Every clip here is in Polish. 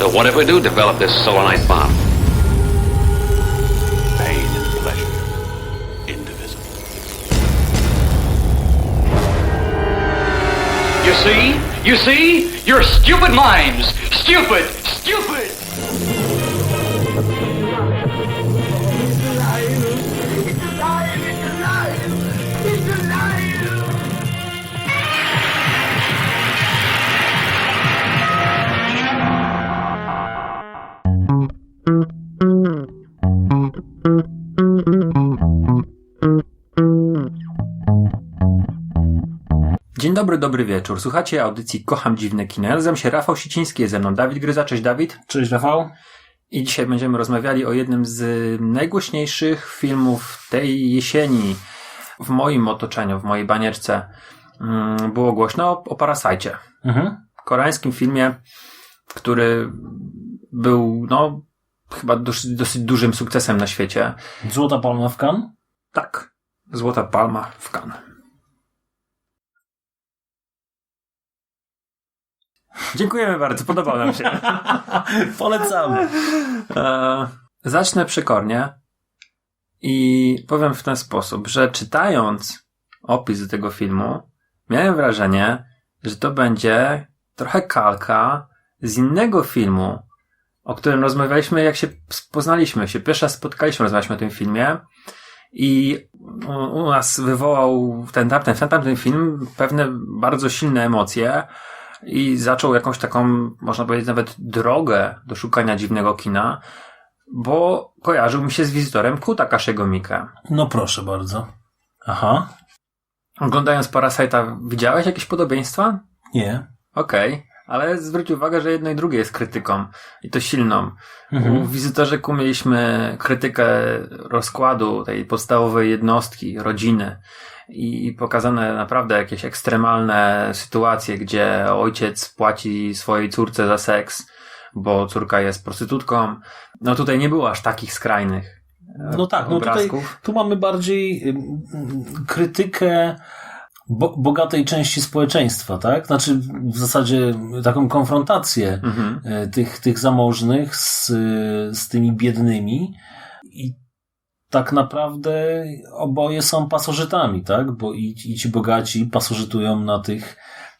So what if we do develop this solonite bomb? Pain and pleasure. Indivisible. You see? You see? You're stupid minds! Stupid! Stupid! Dobry, dobry wieczór. Słuchacie audycji Kocham Dziwne Kino. Ja nazywam się Rafał Siciński, jest ze mną Dawid Gryza. Cześć Dawid. Cześć Rafał. I dzisiaj będziemy rozmawiali o jednym z najgłośniejszych filmów tej jesieni w moim otoczeniu, w mojej banierce. Mm, Było głośno o, o Parasajcie. Mhm. Koreańskim filmie, który był, no, chyba dosyć, dosyć dużym sukcesem na świecie. Złota Palma w Cannes? Tak. Złota Palma w Cannes. Dziękujemy bardzo, podobał nam się. Polecamy. E, zacznę przekornie i powiem w ten sposób, że czytając opis do tego filmu, miałem wrażenie, że to będzie trochę kalka z innego filmu, o którym rozmawialiśmy, jak się poznaliśmy, się pierwszy raz spotkaliśmy, rozmawialiśmy o tym filmie i u, u nas wywołał ten tamten, ten tamten film pewne bardzo silne emocje i zaczął jakąś taką, można powiedzieć, nawet drogę do szukania dziwnego kina, bo kojarzył mi się z wizytorem Kuta Kaszego Mika. No proszę bardzo. Aha. Oglądając Parasite'a, widziałeś jakieś podobieństwa? Nie. Okej, ale zwróć uwagę, że jedno i drugie jest krytyką i to silną. Mhm. wizytorze Ku mieliśmy krytykę rozkładu tej podstawowej jednostki, rodziny i pokazane naprawdę jakieś ekstremalne sytuacje, gdzie ojciec płaci swojej córce za seks, bo córka jest prostytutką. No tutaj nie było aż takich skrajnych e, No tak, no tutaj tu mamy bardziej ym, krytykę bo, bogatej części społeczeństwa, tak? Znaczy w zasadzie taką konfrontację Mhm. e, tych, tych zamożnych z, e, z tymi biednymi i tak naprawdę oboje są pasożytami, tak? Bo i, i ci bogaci pasożytują na tych,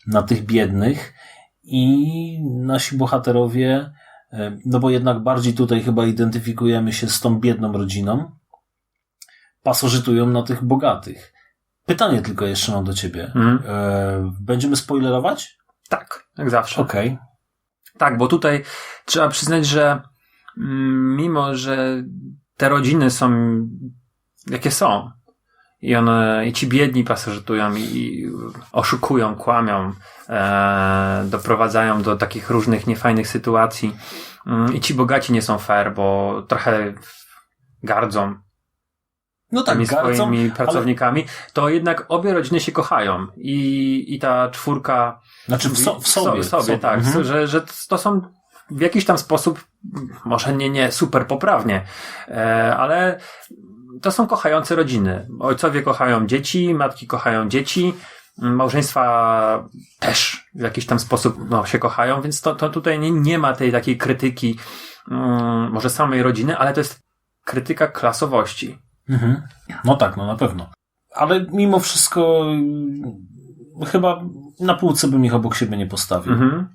na tych biednych i nasi bohaterowie, e, no bo jednak bardziej tutaj chyba identyfikujemy się z tą biedną rodziną, pasożytują na tych bogatych. Pytanie tylko jeszcze mam do ciebie. E, Będziemy spoilerować? Tak, jak zawsze. Okej. Tak, bo tutaj trzeba przyznać, że mm, mimo, że te rodziny są jakie są i one, i ci biedni pasożytują i, i oszukują, kłamią, e, doprowadzają do takich różnych niefajnych sytuacji mm, i ci bogaci nie są fair, bo trochę gardzą No tak, tymi gardzą, swoimi pracownikami, to jednak obie rodziny się kochają i, i ta czwórka Znaczy w, so, w sobie. w sobie, tak. Mhm. Że, że to są w jakiś tam sposób, może nie, nie super poprawnie, e, ale to są kochające rodziny. Ojcowie kochają dzieci, matki kochają dzieci, małżeństwa też w jakiś tam sposób no, się kochają, więc to, to tutaj nie, nie ma tej takiej krytyki mm, może samej rodziny, ale to jest krytyka klasowości. Mhm. No tak, no na pewno. Ale mimo wszystko y, chyba na półce bym ich obok siebie nie postawił. Mhm.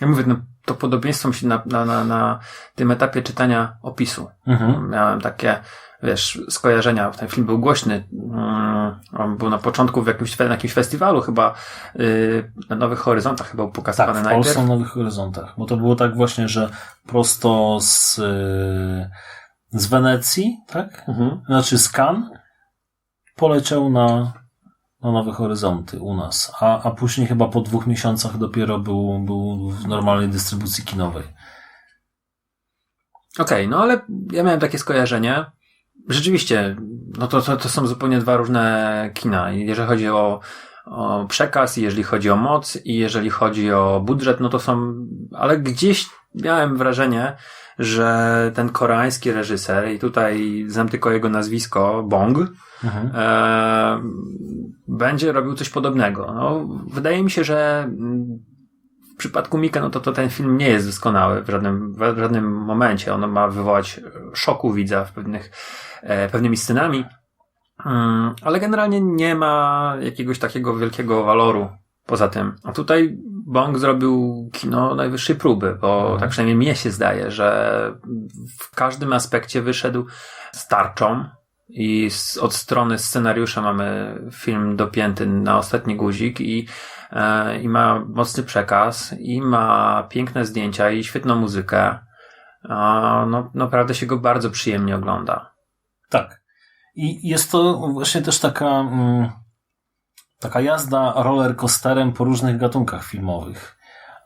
Ja mówię, no, to podobieństwo mi się na, na, na, na tym etapie czytania opisu. Mhm. Miałem takie, wiesz, skojarzenia. Ten film był głośny. Mm, On był na początku w jakimś, na jakimś festiwalu chyba yy, na Nowych Horyzontach chyba był Tak, pokazywany w najpierw. Polsce na Nowych Horyzontach. Bo to było tak właśnie, że prosto z, y, z Wenecji, tak? Mhm. Znaczy z Cannes poleciał na, na Nowe Horyzonty u nas. A, a później chyba po dwóch miesiącach dopiero był, był w normalnej dystrybucji kinowej. Okej, no ale ja miałem takie skojarzenie. Rzeczywiście, no to, to, to są zupełnie dwa różne kina. Jeżeli chodzi o, o przekaz, jeżeli chodzi o moc, i jeżeli chodzi o budżet, no to są, ale gdzieś miałem wrażenie, że ten koreański reżyser, i tutaj znam tylko jego nazwisko, Bong, Mhm. e, będzie robił coś podobnego. No, wydaje mi się, że mm, w przypadku Mika, no to, to ten film nie jest doskonały w żadnym, w żadnym momencie. On ma wywołać szoku widza w pewnych, e, pewnymi scenami. Mm, ale generalnie nie ma jakiegoś takiego wielkiego waloru poza tym. A tutaj Bong zrobił kino najwyższej próby, bo Mhm. tak przynajmniej mnie się zdaje, że w każdym aspekcie wyszedł z tarczą i z, od strony scenariusza mamy film dopięty na ostatni guzik i, e, i ma mocny przekaz i ma piękne zdjęcia i świetną muzykę. A, no, naprawdę się go bardzo przyjemnie ogląda. Tak. I jest to właśnie też taka, mm, taka jazda roller coasterem po różnych gatunkach filmowych.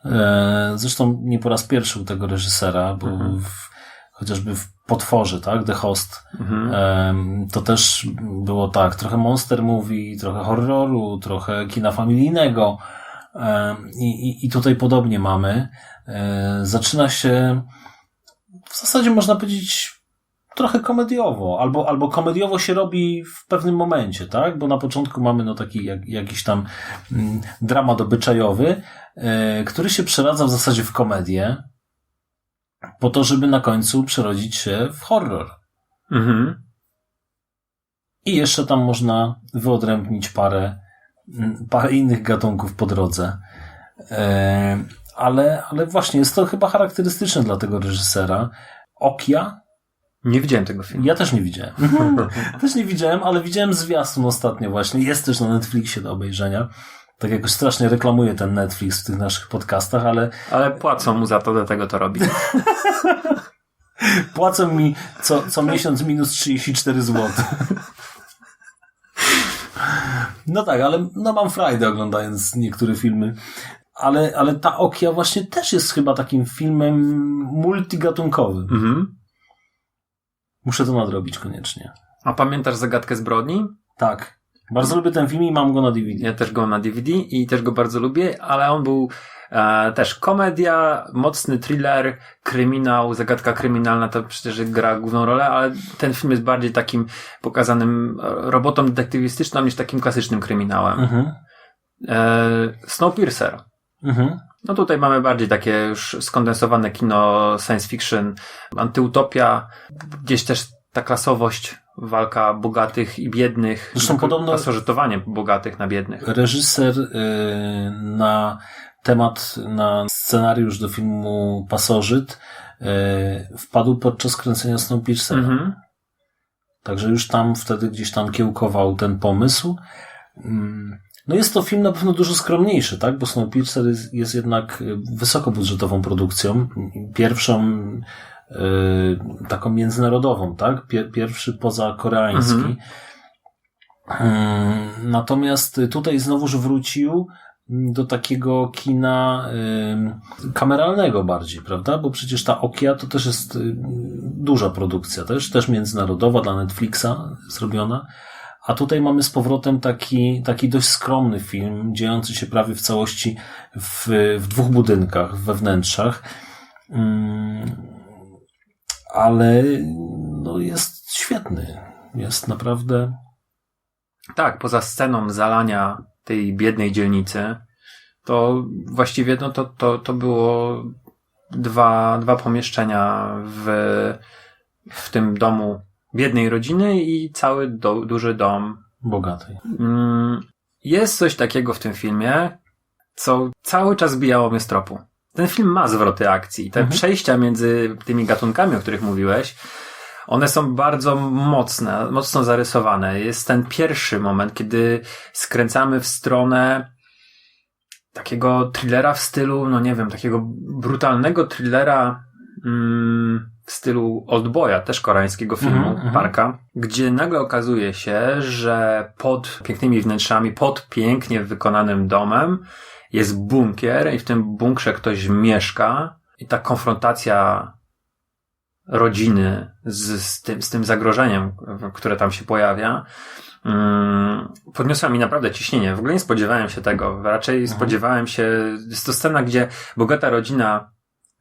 E, zresztą nie po raz pierwszy u tego reżysera, bo Mhm. w, chociażby w Potworze, tak, The Host, Mhm. To też było tak, trochę monster movie, trochę horroru, trochę kina familijnego. I, i, I tutaj podobnie mamy. E, Zaczyna się w zasadzie można powiedzieć trochę komediowo, albo, albo komediowo się robi w pewnym momencie, tak? Bo na początku mamy no taki jak, jakiś tam mm, dramat obyczajowy, e, który się przeradza w zasadzie w komedię, po to, żeby na końcu przerodzić się w horror. Mhm. I jeszcze tam można wyodrębnić parę, mm, parę innych gatunków po drodze. E, ale, ale właśnie jest to chyba charakterystyczne dla tego reżysera. Okia? Nie widziałem tego filmu. Ja też nie widziałem. też nie widziałem, ale widziałem zwiastun ostatnio właśnie. Jest też na Netflixie do obejrzenia. Tak jakoś strasznie reklamuje ten Netflix w tych naszych podcastach, ale Ale płacą mu za to, dlatego to robi. płacą mi co, co miesiąc minus 34 zł. No tak, ale no mam frajdę oglądając niektóre filmy. Ale, ale ta Okia właśnie też jest chyba takim filmem multigatunkowym. Mhm. Muszę to nadrobić koniecznie. A pamiętasz zagadkę zbrodni? Tak. Bardzo lubię ten film i mam go na DVD. Ja też go mam na DVD i też go bardzo lubię, ale on był e, też komedia, mocny thriller, kryminał, zagadka kryminalna to przecież gra główną rolę, ale ten film jest bardziej takim pokazanym e, robotą detektywistyczną niż takim klasycznym kryminałem. Mhm. E, Snowpiercer. Mhm. No tutaj mamy bardziej takie już skondensowane kino science fiction, antyutopia, gdzieś też ta klasowość, walka bogatych i biednych, Zresztą podobno- pasożytowanie bogatych na biednych. Reżyser y, na temat, na scenariusz do filmu Pasożyt y, wpadł podczas kręcenia Snowpiercera. Mhm. Także już tam wtedy gdzieś tam kiełkował ten pomysł. No jest to film na pewno dużo skromniejszy, tak? Bo Snowpiercer jest, jest jednak y, wysokobudżetową produkcją. Pierwszą y, taką międzynarodową, tak? Pier, pierwszy poza koreański. Mhm. Mm, Natomiast tutaj znowuż wrócił do takiego kina y, kameralnego bardziej, prawda? Bo przecież ta Okia to też jest y, duża produkcja, też, też międzynarodowa dla Netflixa zrobiona. A tutaj mamy z powrotem taki, taki dość skromny film, dziejący się prawie w całości w, w dwóch budynkach, we wnętrzach. Mm, Ale no, jest świetny. Jest naprawdę. Tak, poza sceną zalania tej biednej dzielnicy, to właściwie no to, to, to było dwa, dwa pomieszczenia w, w tym domu biednej rodziny i cały do, duży dom. Bogatej. Mm, Jest coś takiego w tym filmie, co cały czas bijało mnie z tropu. Ten film ma zwroty akcji. Te Mhm. przejścia między tymi gatunkami, o których mówiłeś, one są bardzo mocne, mocno zarysowane. Jest ten pierwszy moment, kiedy skręcamy w stronę takiego thrillera w stylu, no nie wiem, takiego brutalnego thrillera w stylu Oldboya, też koreańskiego filmu, Mhm, mhm. Parka, gdzie nagle okazuje się, że pod pięknymi wnętrzami, pod pięknie wykonanym domem jest bunkier i w tym bunkrze ktoś mieszka i ta konfrontacja rodziny z, z, tym, z tym zagrożeniem, które tam się pojawia, mm, podniosła mi naprawdę ciśnienie. W ogóle nie spodziewałem się tego. Raczej Mhm. spodziewałem się, jest to scena, gdzie bogata rodzina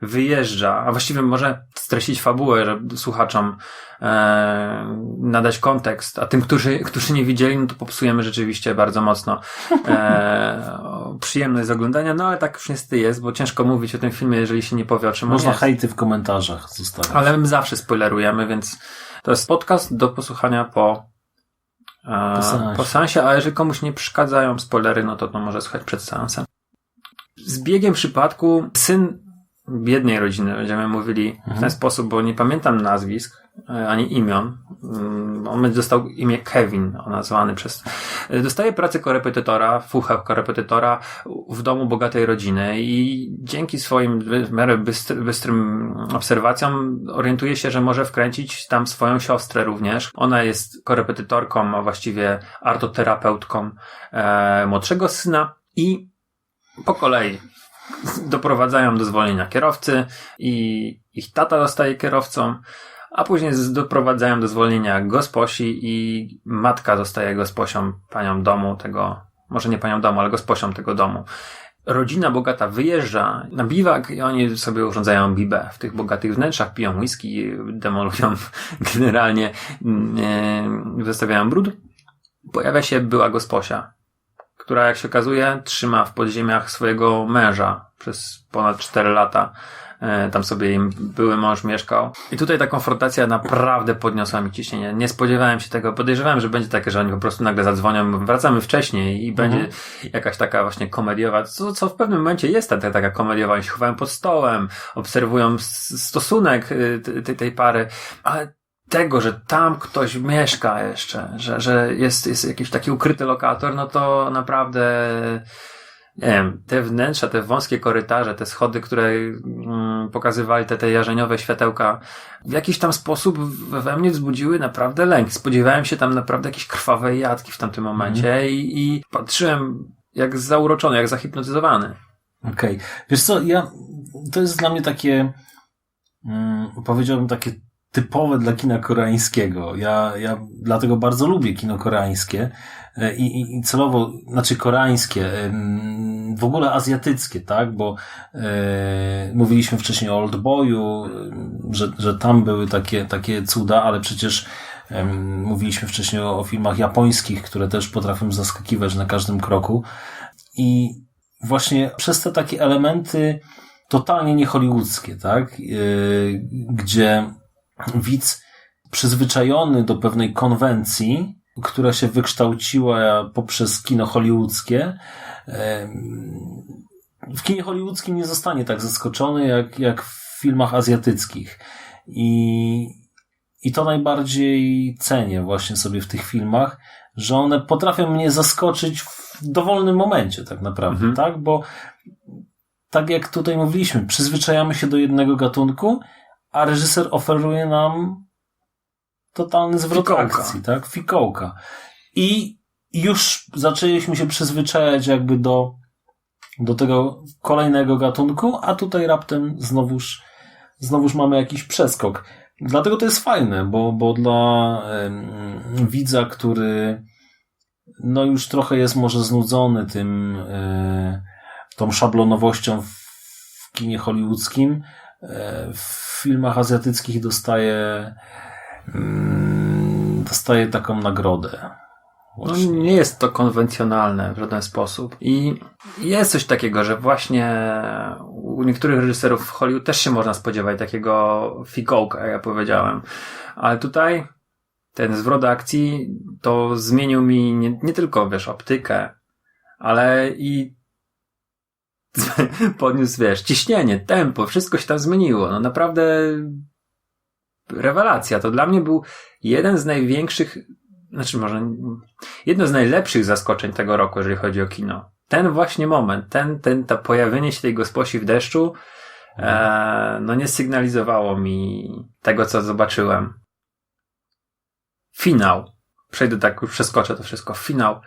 wyjeżdża, a właściwie może streścić fabułę, żeby słuchaczom e, nadać kontekst, a tym, którzy, którzy nie widzieli, no to popsujemy rzeczywiście bardzo mocno e, przyjemność z oglądania, no ale tak już niestety jest, bo ciężko mówić o tym filmie, jeżeli się nie powie o czym Można jest. hejty w komentarzach zostawiać. Ale my zawsze spoilerujemy, więc to jest podcast do posłuchania po, e, Po seansie. po seansie, a jeżeli komuś nie przeszkadzają spoilery, no to to może słuchać przed seansem. Z biegiem przypadku syn biednej rodziny, będziemy mówili w ten sposób, bo nie pamiętam nazwisk, e, ani imion. Mm, On będzie dostał imię Kevin, nazwany przez... Dostaje pracę korepetytora, fuchę korepetytora w domu bogatej rodziny i dzięki swoim w miarę bystry, bystrym obserwacjom orientuje się, że może wkręcić tam swoją siostrę również. Ona jest korepetytorką, a właściwie artoterapeutką e, młodszego syna i po kolei doprowadzają do zwolnienia kierowcy i ich tata zostaje kierowcą, a później doprowadzają do zwolnienia gosposi i matka zostaje gosposią, panią domu tego, może nie panią domu, ale gosposią tego domu. Rodzina bogata wyjeżdża na biwak i oni sobie urządzają bibę w tych bogatych wnętrzach, piją whisky, demolują generalnie, wystawiają brud. Pojawia się była gosposia, która jak się okazuje trzyma w podziemiach swojego męża przez ponad 4 lata. E, Tam sobie im były mąż mieszkał. I tutaj ta konfrontacja naprawdę podniosła mi ciśnienie. Nie spodziewałem się tego. Podejrzewałem, że będzie takie, że oni po prostu nagle zadzwonią, wracamy wcześniej i będzie jakaś taka właśnie komediowa, co, co w pewnym momencie jest ta, ta, taka komediowa. Oni się chowają pod stołem, obserwują stosunek y, te- tej, tej pary, ale tego, że tam ktoś mieszka jeszcze, że, że jest, jest jakiś taki ukryty lokator, no to naprawdę nie wiem, te wnętrza, te wąskie korytarze, te schody, które mm, pokazywali te, te jarzeniowe światełka, w jakiś tam sposób we mnie wzbudziły naprawdę lęk. Spodziewałem się tam naprawdę jakiejś krwawej jadki w tamtym momencie i, i patrzyłem jak zauroczony, jak zahipnotyzowany. Okej. Wiesz co, ja, to jest dla mnie takie, mm, powiedziałbym takie typowe dla kina koreańskiego. Ja, ja dlatego bardzo lubię kino koreańskie e, i, i, celowo, znaczy koreańskie, w ogóle azjatyckie, tak, bo e, mówiliśmy wcześniej o Oldboyu, że, że tam były takie, takie cuda, ale przecież em, mówiliśmy wcześniej o, o filmach japońskich, które też potrafią zaskakiwać na każdym kroku i właśnie przez te takie elementy totalnie niehollywoodzkie, tak? Yy, gdzie widz przyzwyczajony do pewnej konwencji, która się wykształciła poprzez kino hollywoodzkie, w kinie hollywoodzkim nie zostanie tak zaskoczony jak, jak w filmach azjatyckich. I, I to najbardziej cenię właśnie sobie w tych filmach, że one potrafią mnie zaskoczyć w dowolnym momencie, tak naprawdę, Mhm. tak? Bo tak jak tutaj mówiliśmy, przyzwyczajamy się do jednego gatunku, a reżyser oferuje nam totalny zwrot Fikołka. akcji, tak? Fikołka. I już zaczęliśmy się przyzwyczajać jakby do, do tego kolejnego gatunku, a tutaj raptem znowuż, znowuż mamy jakiś przeskok. Dlatego to jest fajne, bo, bo dla em, widza, który no już trochę jest może znudzony tym, e, tą szablonowością w, kinie hollywoodzkim, e, w filmach azjatyckich dostaje mm, dostaje taką nagrodę. No, nie jest to konwencjonalne w żaden sposób. I jest coś takiego, że właśnie u niektórych reżyserów w Hollywood też się można spodziewać takiego fikołka, jak ja powiedziałem. Ale tutaj ten zwrot akcji to zmienił mi nie, nie tylko, wiesz, optykę, ale i podniósł, wiesz, ciśnienie, tempo, wszystko się tam zmieniło. No naprawdę rewelacja. To dla mnie był jeden z największych, znaczy może jedno z najlepszych zaskoczeń tego roku, jeżeli chodzi o kino. Ten właśnie moment, ten, ten, to pojawienie się tej gosposi w deszczu, e, no nie sygnalizowało mi tego, co zobaczyłem. Finał. Przejdę tak, już przeskoczę to wszystko. Finał.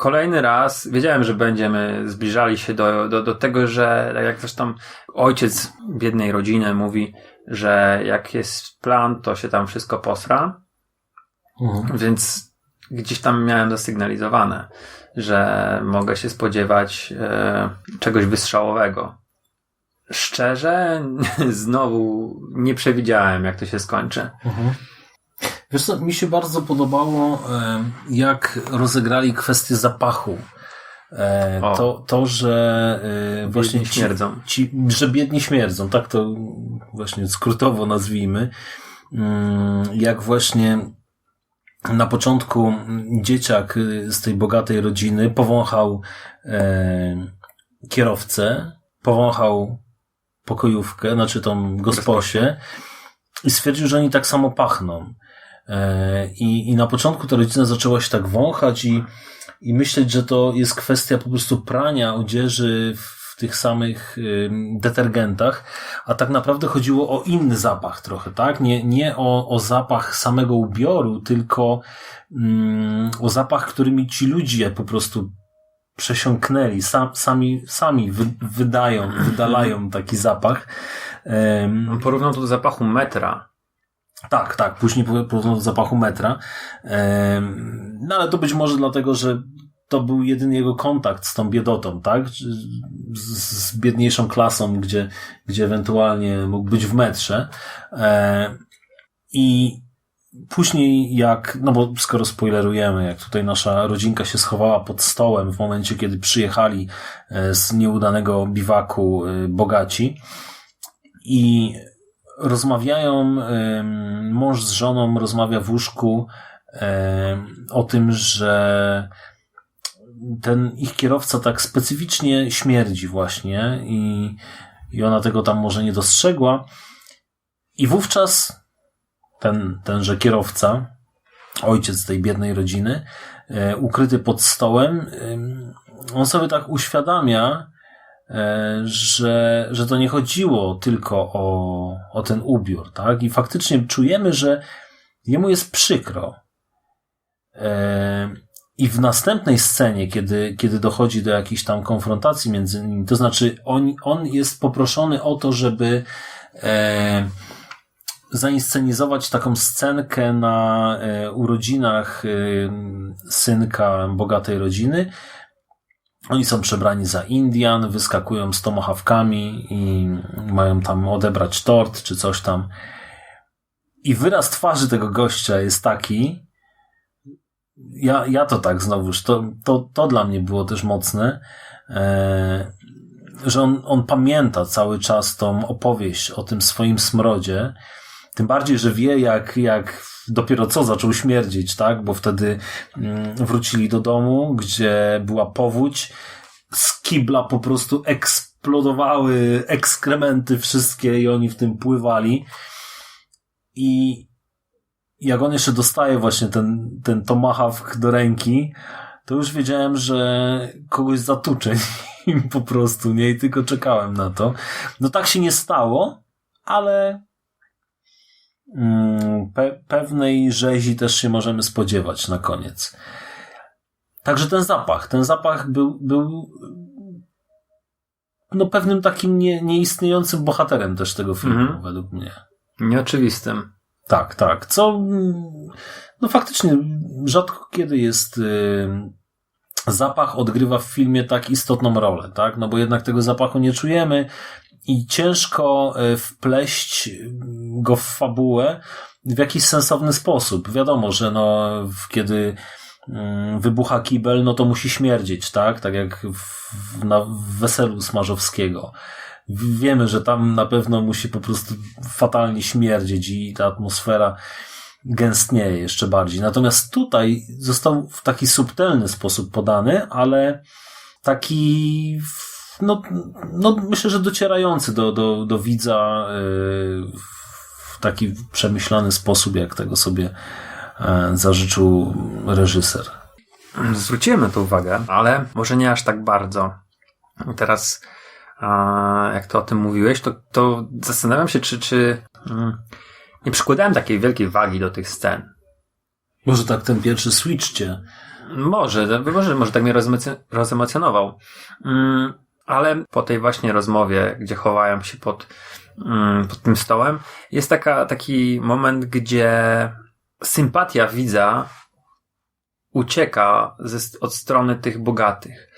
Kolejny raz wiedziałem, że będziemy zbliżali się do, do, do tego, że tak jak zresztą ojciec biednej rodziny mówi, że jak jest plan, to się tam wszystko posra. Mhm. Więc gdzieś tam miałem zasygnalizowane, że mogę się spodziewać e, czegoś wystrzałowego. szczerze, znowu nie przewidziałem, jak to się skończy. Wiesz co, mi się bardzo podobało, jak rozegrali kwestię zapachu. E, O. To, to, że e, właśnie ci, śmierdzą. ci, że biedni śmierdzą, tak to właśnie skrótowo nazwijmy. Mm, Jak właśnie na początku dzieciak z tej bogatej rodziny powąchał e, kierowcę, powąchał pokojówkę, znaczy tą gosposię i stwierdził, że oni tak samo pachną. E, I, I na początku ta rodzina zaczęła się tak wąchać i, i myśleć, że to jest kwestia po prostu prania odzieży w tych samych detergentach, a tak naprawdę chodziło o inny zapach trochę, tak? Nie, nie o, o zapach samego ubioru, tylko mm, o zapach, którymi ci ludzie po prostu przesiąknęli, sam, sami, sami wy, wydają, wydalają taki zapach. On porównał to do zapachu metra. Tak, tak. Później porównał do zapachu metra. No ale to być może dlatego, że to był jedyny jego kontakt z tą biedotą, tak? Z, biedniejszą klasą, gdzie, gdzie ewentualnie mógł być w metrze. I później jak, no bo skoro spoilerujemy, jak tutaj nasza rodzinka się schowała pod stołem w momencie, kiedy przyjechali e, z nieudanego biwaku e, bogaci i rozmawiają, mąż z żoną rozmawia w łóżku o tym, że ten ich kierowca tak specyficznie śmierdzi właśnie i, i ona tego tam może nie dostrzegła. I wówczas ten, tenże kierowca, ojciec tej biednej rodziny, e, ukryty pod stołem, on sobie tak uświadamia, że, że to nie chodziło tylko o, o ten ubiór, tak? I faktycznie czujemy, że jemu jest przykro. E, I w następnej scenie, kiedy, kiedy dochodzi do jakiejś tam konfrontacji między nimi, to znaczy on, on jest poproszony o to, żeby e, zainscenizować taką scenkę na e, urodzinach e, synka bogatej rodziny, oni są przebrani za Indian, wyskakują z tomahawkami i mają tam odebrać tort czy coś tam. I wyraz twarzy tego gościa jest taki, ja, ja to tak znowuż, to, to, to dla mnie było też mocne, e, że on, on pamięta cały czas tą opowieść o tym swoim smrodzie, tym bardziej, że wie, jak, jak dopiero co zaczął śmierdzić, tak? Bo wtedy mm, wrócili do domu, gdzie była powódź, z kibla po prostu eksplodowały ekskrementy wszystkie i oni w tym pływali. I jak on jeszcze dostaje właśnie ten, ten tomahawk do ręki, to już wiedziałem, że kogoś zatuczę nim po prostu, nie? I tylko czekałem na to. No tak się nie stało, ale pe pewnej rzezi też się możemy spodziewać na koniec. Także ten zapach, ten zapach był, był no pewnym takim nie, nieistniejącym bohaterem też tego filmu, Mhm. według mnie. Nieoczywistym. Tak, tak. Co, mm, no faktycznie, rzadko kiedy jest y, zapach odgrywa w filmie tak istotną rolę, tak? No bo jednak tego zapachu nie czujemy i ciężko y, wpleść y, go w fabułę w jakiś sensowny sposób. Wiadomo, że no, kiedy mm, wybucha kibel, no to musi śmierdzieć, tak? Tak jak w, na weselu Smarzowskiego. Wiemy, że tam na pewno musi po prostu fatalnie śmierdzieć i ta atmosfera gęstnieje jeszcze bardziej. Natomiast tutaj został w taki subtelny sposób podany, ale taki no, no myślę, że docierający do, do, do widza yy, w taki przemyślany sposób, jak tego sobie e, zażyczył reżyser. Zwróciłem na to uwagę, ale może nie aż tak bardzo. Teraz, a, jak to o tym mówiłeś, to, to zastanawiam się, czy, czy mm, nie przykładałem takiej wielkiej wagi do tych scen. Może tak ten pierwszy switch cię. Może, może, może tak mnie rozemoc- rozemocjonował. Mm, ale po tej właśnie rozmowie, gdzie chowają się pod, mm, pod tym stołem, jest taka, taki moment, gdzie sympatia widza ucieka ze, od strony tych bogatych.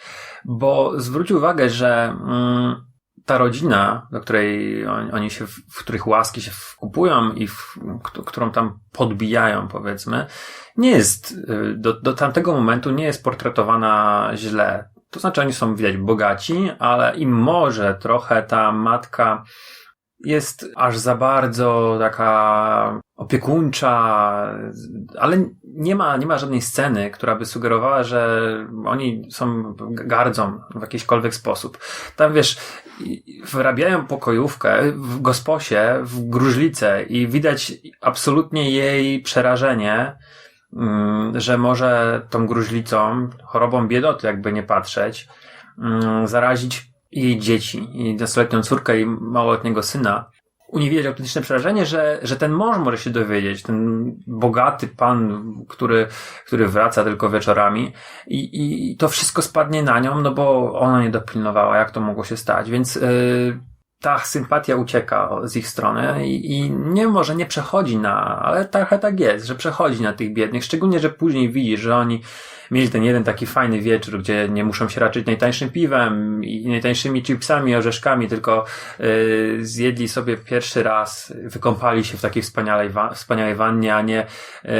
Bo zwróć uwagę, że mm, ta rodzina, do której on- oni się, w których łaski się wkupują i w, którą tam podbijają, powiedzmy, nie jest, y, do, do tamtego momentu nie jest portretowana źle. To znaczy, oni są widać bogaci, ale im może trochę ta matka jest aż za bardzo taka opiekuńcza, ale nie ma, nie ma żadnej sceny, która by sugerowała, że oni są gardzą w jakiśkolwiek sposób. Tam wiesz, wyrabiają pokojówkę w gosposie, w gruźlicę i widać absolutnie jej przerażenie, że może tą gruźlicą, chorobą biedoty, jakby nie patrzeć, mm, zarazić jej dzieci, i nastoletnią córkę i małoletniego syna. U niej widać autentyczne przerażenie, że, że ten mąż może się dowiedzieć, ten bogaty pan, który, który wraca tylko wieczorami i, i to wszystko spadnie na nią, no bo ona nie dopilnowała, jak to mogło się stać, więc yy, ta sympatia ucieka z ich strony i, i nie może nie przechodzi na, ale trochę tak jest, że przechodzi na tych biednych, szczególnie, że później widzi, że oni mieli ten jeden taki fajny wieczór, gdzie nie muszą się raczyć najtańszym piwem i najtańszymi chipsami, orzeszkami, tylko yy, zjedli sobie pierwszy raz, wykąpali się w takiej wspaniałej, wa- wspaniałej wannie, a nie yy,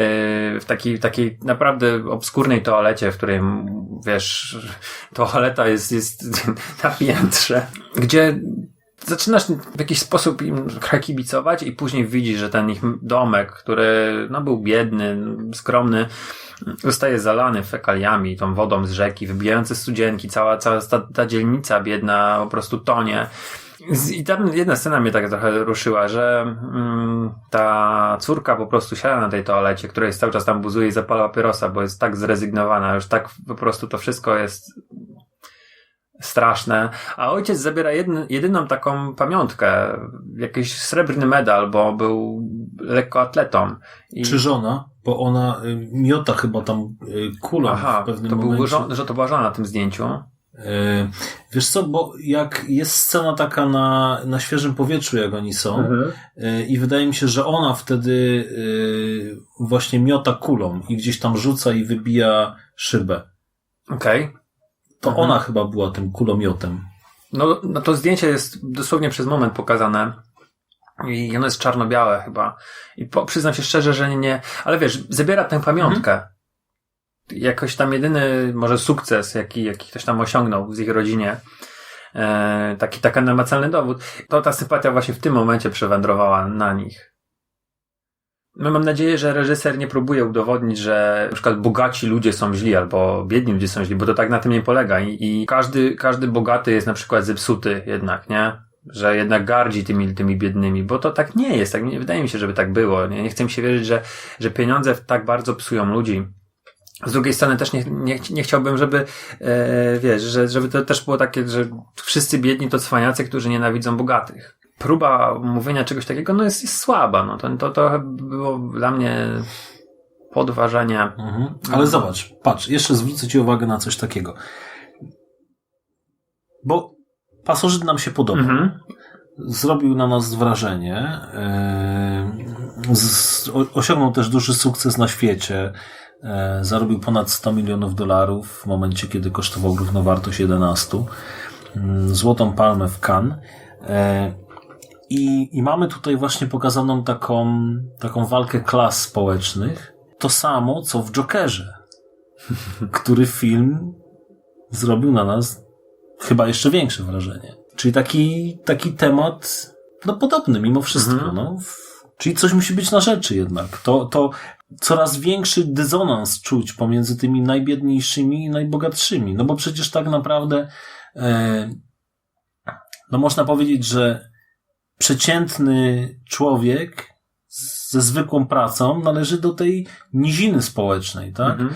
w takiej, takiej naprawdę obskurnej toalecie, w której, wiesz, toaleta jest, jest na piętrze, gdzie zaczynasz w jakiś sposób im i później widzisz, że ten ich domek, który no, był biedny, skromny, zostaje zalany fekaliami, tą wodą z rzeki, wybijające studzienki, cała, cała ta, ta dzielnica biedna po prostu tonie. I tam jedna scena mnie tak trochę ruszyła, że mm, ta córka po prostu siada na tej toalecie, która jest cały czas tam buzuje i zapala papierosa, bo jest tak zrezygnowana, już tak po prostu to wszystko jest straszne, a ojciec zabiera jedny, jedyną taką pamiątkę, jakiś srebrny medal, bo był lekkoatletą. I... Czy żona? Bo ona y, miota chyba tam y, kulą Aha, w pewnym to był momencie. żo- że to była żona na tym zdjęciu. Y, Wiesz co, bo jak jest scena taka na, na świeżym powietrzu, jak oni są, y, i wydaje mi się, że ona wtedy y, właśnie miota kulą i gdzieś tam rzuca i wybija szybę. Okej. To Mhm. ona chyba była tym kulomiotem. No, no to zdjęcie jest dosłownie przez moment pokazane. I ono jest czarno-białe chyba. I po, przyznam się szczerze, że nie, ale wiesz, zabiera tę pamiątkę. Jakoś tam jedyny może sukces, jaki, jaki ktoś tam osiągnął w ich rodzinie. E, taki, taki namacalny dowód. To ta sympatia właśnie w tym momencie przewędrowała na nich. No mam nadzieję, że reżyser nie próbuje udowodnić, że na przykład bogaci ludzie są źli albo biedni ludzie są źli, bo to tak na tym nie polega i, i każdy, każdy bogaty jest na przykład zepsuty jednak, nie? Że jednak gardzi tymi, tymi biednymi, bo to tak nie jest, tak nie wydaje mi się, żeby tak było. Nie, nie chcę mi się wierzyć, że, że pieniądze tak bardzo psują ludzi. Z drugiej strony też nie, nie, nie chciałbym, żeby, e, wiesz, że, żeby to też było takie, że wszyscy biedni to cwaniacy, którzy nienawidzą bogatych. Próba mówienia czegoś takiego, no jest, jest słaba, no to, to, to było dla mnie podważenie. Mhm. Ale zobacz, patrz, jeszcze zwrócę Ci uwagę na coś takiego. Bo pasożyt nam się podoba. Mhm. Zrobił na nas wrażenie. yy, z, osiągnął też duży sukces na świecie. e, Zarobił ponad 100 milionów dolarów w momencie, kiedy kosztował równowartość 11. Mm, Złotą palmę w Cannes. I, I mamy tutaj właśnie pokazaną taką, taką walkę klas społecznych. To samo, co w Jokerze, który film zrobił na nas chyba jeszcze większe wrażenie. Czyli taki, taki temat, no podobny mimo wszystko, Mhm. no. Czyli coś musi być na rzeczy jednak. To, to coraz większy dysonans czuć pomiędzy tymi najbiedniejszymi i najbogatszymi. No bo przecież tak naprawdę, e, no można powiedzieć, że przeciętny człowiek ze zwykłą pracą należy do tej niziny społecznej, tak? Mhm.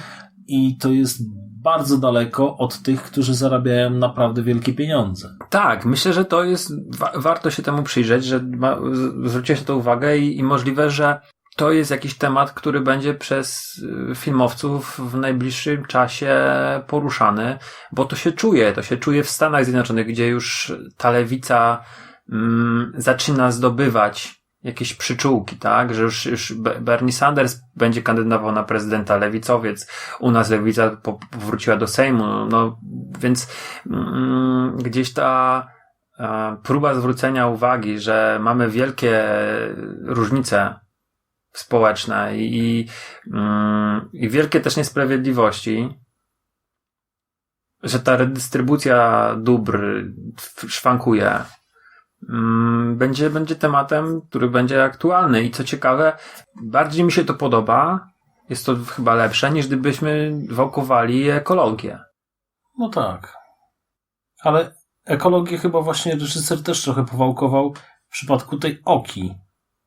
I to jest bardzo daleko od tych, którzy zarabiają naprawdę wielkie pieniądze. Tak, myślę, że to jest, wa- warto się temu przyjrzeć, że ma, zwróciłeś na to uwagę i, i możliwe, że to jest jakiś temat, który będzie przez y, filmowców w najbliższym czasie poruszany, bo to się czuje, to się czuje w Stanach Zjednoczonych, gdzie już ta lewica mm, zaczyna zdobywać jakieś przyczółki, tak, że już, już Be- Bernie Sanders będzie kandydował na prezydenta lewicowiec, u nas lewica po- powróciła do Sejmu, no, więc mm, gdzieś ta e, próba zwrócenia uwagi, że mamy wielkie różnice społeczne i, mm, i wielkie też niesprawiedliwości, że ta redystrybucja dóbr szwankuje, będzie, będzie tematem, który będzie aktualny. I co ciekawe, bardziej mi się to podoba, jest to chyba lepsze, niż gdybyśmy wałkowali ekologię. No tak. Ale ekologię chyba właśnie reżyser też trochę powałkował w przypadku tej Oki.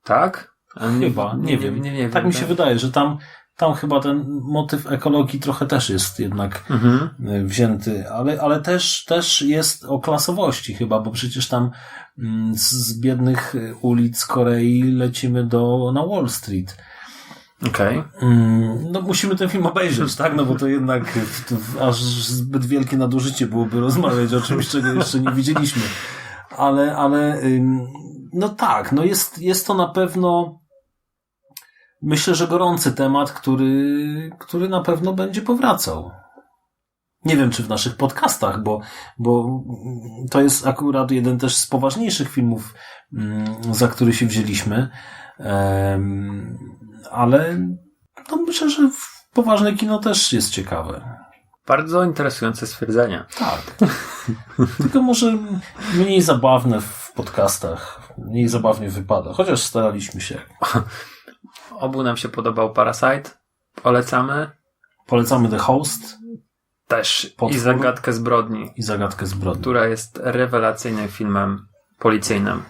Tak? A nie- Chyba, nie, wiem. Nie, nie, tak mi się tak. wydaje, że tam, tam chyba ten motyw ekologii trochę też jest jednak Mhm. y, wzięty, ale, ale też, też jest o klasowości chyba, bo przecież tam mm, z, z biednych y, ulic Korei lecimy do, na Wall Street. Okej. Mm, No musimy ten film obejrzeć, tak? No bo to jednak to, aż zbyt wielkie nadużycie byłoby rozmawiać o czymś, czego jeszcze nie widzieliśmy. Ale, ale no tak, no jest, jest to na pewno myślę, że gorący temat, który, który na pewno będzie powracał. Nie wiem, czy w naszych podcastach, bo, bo to jest akurat jeden też z poważniejszych filmów, mm, za który się wzięliśmy. Ale no myślę, że w- poważne kino też jest ciekawe. Bardzo interesujące stwierdzenie. Tak. Tylko może mniej zabawne w podcastach, mniej zabawnie wypada, chociaż staraliśmy się. Obu nam się podobał Parasite. Polecamy. Polecamy The Host Też Potwór. i Zagadkę zbrodni, i Zagadkę zbrodni. która jest rewelacyjnym filmem policyjnym.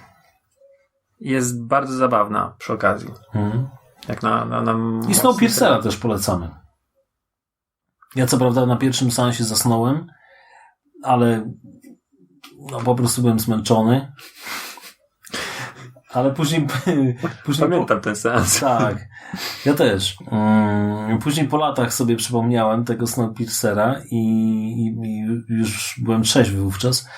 Jest bardzo zabawna przy okazji. Mhm. Jak na, na, na I Snowpiercera też polecamy. Ja co prawda na pierwszym seansie zasnąłem, ale no po prostu byłem zmęczony. Ale później, później Pamiętam ten seans. Tak, ja też. Mm, Później po latach sobie przypomniałem tego Snowpiercera i, i, i już byłem trzeźwy wówczas.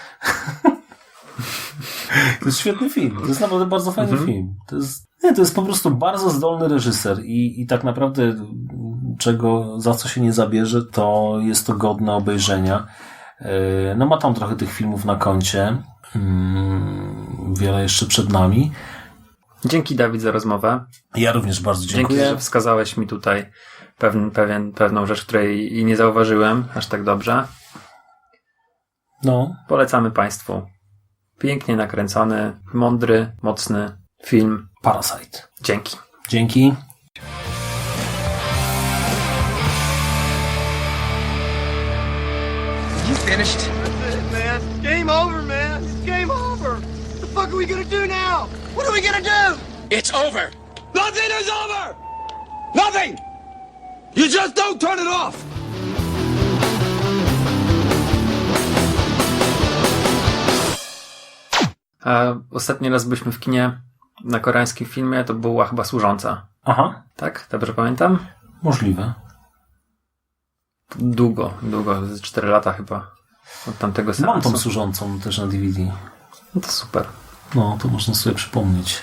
To jest świetny film. To jest naprawdę bardzo fajny Mhm. film. To jest, nie, to jest po prostu bardzo zdolny reżyser i, i tak naprawdę czego, za co się nie zabierze, to jest to godne obejrzenia. Yy, No ma tam trochę tych filmów na koncie. Mm, Wiele jeszcze przed nami. Dzięki Dawid za rozmowę. Ja również bardzo Dzięki, dziękuję. że wskazałeś mi tutaj pewien, pewien, pewną rzecz, której i nie zauważyłem aż tak dobrze. No, Polecamy Państwu. Pięknie nakręcony, mądry, mocny film. Parasite. Dzięki. Dzięki. You finished? Over, man. It's game over. What the fuck are we gonna do now? What are we gonna do? It's over. Nothing is over! Nothing! You just don't turn it off! A ostatni raz byliśmy w kinie na koreańskim filmie, to była chyba Służąca. Aha, Tak? Dobrze pamiętam? możliwe. Długo, długo, z 4 lata chyba. Od tamtego. Mam tą służącą też na DVD. No to super. No, to można sobie przypomnieć.